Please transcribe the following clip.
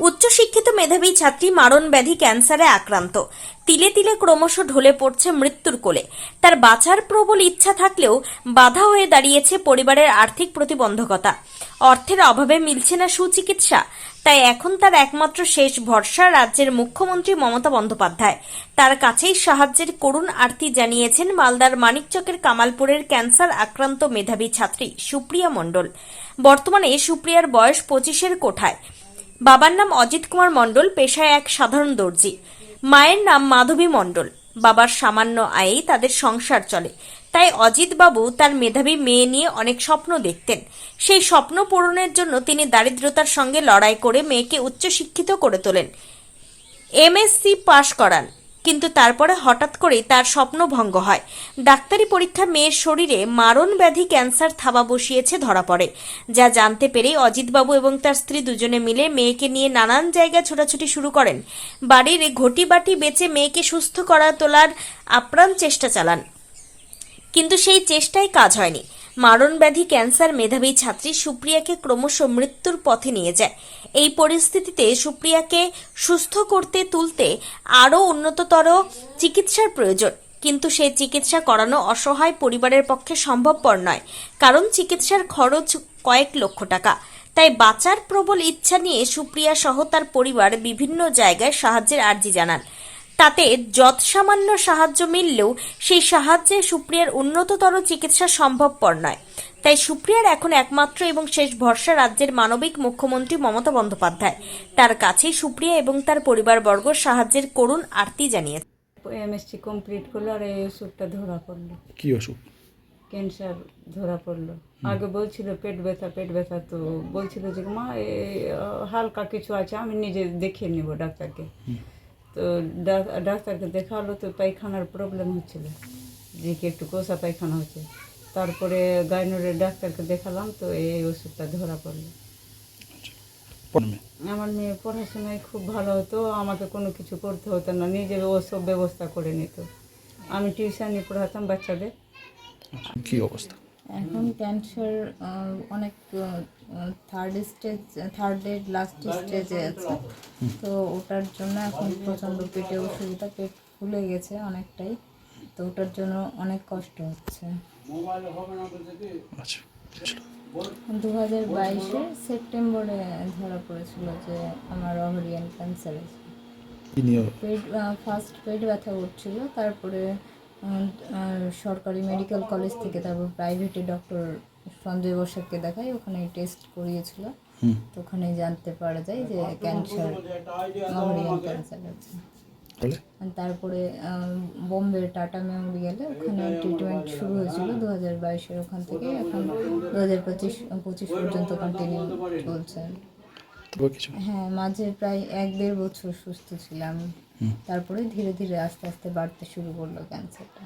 উচ্চশিক্ষিত মেধাবী ছাত্রী মারণ ব্যাধি ক্যান্সারে আক্রান্ত। তিলে তিলে ক্রমশ ঢলে পড়ছে মৃত্যুর কোলে। তার বাঁচার প্রবল ইচ্ছা থাকলেও বাধা হয়ে দাঁড়িয়েছে পরিবারের আর্থিক প্রতিবন্ধকতা। অর্থের অভাবে মিলছে না সুচিকিৎসা। তাই এখন তার একমাত্র শেষ ভরসা রাজ্যের মুখ্যমন্ত্রী মমতা বন্দ্যোপাধ্যায়। তার কাছেই সাহায্যের করুণ আরতি জানিয়েছেন মালদার মানিকচকের কামালপুরের ক্যান্সার আক্রান্ত মেধাবী ছাত্রী সুপ্রিয়া মণ্ডল। বর্তমানে সুপ্রিয়ার বয়স পঁচিশের কোঠায়। বাবার নাম অজিত কুমার মণ্ডল, পেশায় এক সাধারণ দর্জি। মায়ের নাম মাধবী মণ্ডল। বাবার সামান্য আয়েই তাদের সংসার চলে। তাই অজিত বাবু তার মেধাবী মেয়ে নিয়ে অনেক স্বপ্ন দেখতেন। সেই স্বপ্ন পূরণের জন্য তিনি দারিদ্রতার সঙ্গে লড়াই করে মেয়েকে উচ্চশিক্ষিত করে তোলেন। এমএসসি পাশ করান। কিন্তু তারপরে হঠাৎ করেই তার স্বপ্ন ভঙ্গ হয়। ডাক্তারি পরীক্ষা মেয়ের শরীরে মারণ ব্যাধি ক্যান্সার থাবা বসিয়েছে ধরা পড়ে। যা জানতে পেরেই অজিতবাবু এবং তার স্ত্রী দুজনে মিলে মেয়েকে নিয়ে নানান জায়গায় ছোটাছুটি শুরু করেন। বাড়ির ঘটি বাটি বেচে মেয়েকে সুস্থ করা তোলার আপ্রাণ চেষ্টা চালান। কিন্তু সেই চেষ্টায় কাজ হয়নি। মারণ ব্যাধি ক্যান্সার, মেধাবী ছাত্রী সুপ্রিয়াকে ক্রমশ মৃত্যুর পথে নিয়ে যায়। এই পরিস্থিতিতে সুপ্রিয়াকে সুস্থ করতে তুলতে আরও উন্নততর চিকিৎসার প্রয়োজন। কিন্তু সেই চিকিৎসা করানো অসহায় পরিবারের পক্ষে সম্ভবপর নয়, কারণ চিকিৎসার খরচ কয়েক লক্ষ টাকা। তাই বাঁচার প্রবল ইচ্ছা নিয়ে সুপ্রিয়া সহ তার পরিবার বিভিন্ন জায়গায় সাহায্যের আর্জি জানান। তাতে যৎসামান্য সাহায্য মিললেও সেই সাহায্যে সুপ্রিয়ার উন্নততর চিকিৎসা সম্ভবপর নয়। তাই সুপ্রিয়ার এখন একমাত্র এবং শেষ ভরসা রাজ্যের মানবিক মুখ্যমন্ত্রী মমতা বন্দ্যোপাধ্যায়। তার কাছেই সুপ্রিয়া এবং তার পরিবারবর্গ সাহায্যের করুণ আরতি জানিয়েছে। এমএসসি কমপ্লিট করল আর এই ওষুধটা ধরা পড়ল। কি অসুখ ক্যান্সার ধরা পড়ল। আগে বলছিল পেট ব্যথা পেট ব্যথা তো বলছিল যে মা এ হালকা কিছু আছে আমি নিজে দেখিয়ে নেব ডাক্তারকে। তো ডাক- ডাক্তারকে দেখাল তো পায়খানার প্রবলেম হচ্ছিল। কি একটু কোষা পায়খানা হচ্ছে। তারপরে গাইনোরের ডাক্তারকে দেখালাম তো এই ওষুধটা ধরা পড়ল। আমার মেয়ে পড়াশোনায় খুব ভালো হতো, আমাকে কোনো কিছু করতে হতো না নিজে ও সব ব্যবস্থা করে নিত। আমি টিউশনি পড়াতাম বাচ্চাদের। কি অবস্থা? এখন ক্যান্সার অনেক থার্ড স্টেজ থার্ডের লাস্ট স্টেজে আছে। তো ওটার জন্য এখন প্রচণ্ড পেটে অসুবিধা পেট ফুলে গেছে অনেকটাই। তো ওটার জন্য অনেক কষ্ট হচ্ছে। আচ্ছা দু হাজার বাইশে সেপ্টেম্বরে ধরা পড়েছিল যে আমার অভারিয়ান ক্যান্সার আছে পেট ফার্স্ট পেট ব্যথা উঠছিল তারপরে সরকারি মেডিকেল কলেজ থেকে তারপর প্রাইভেটে ডক্টর সঞ্জয় বসাককে দেখাই ওখানে টেস্ট করিয়েছিল। তো ওখানে জানতে পারা যায় যে ক্যান্সার ক্যান্সার আছে তারপরে বোম্বে টাটা মেমোরিয়ালে ওখানে ট্রিটমেন্ট শুরু হয়েছিল দু হাজার বাইশের ওখান থেকে। এখন দু হাজার পঁচিশ পঁচিশ পর্যন্ত কন্টিনিউ চলছে। হ্যাঁ মাঝে প্রায় এক দেড় বছর সুস্থ ছিলাম। তারপরে ধীরে ধীরে আস্তে আস্তে বাড়তে শুরু করল ক্যান্সারটা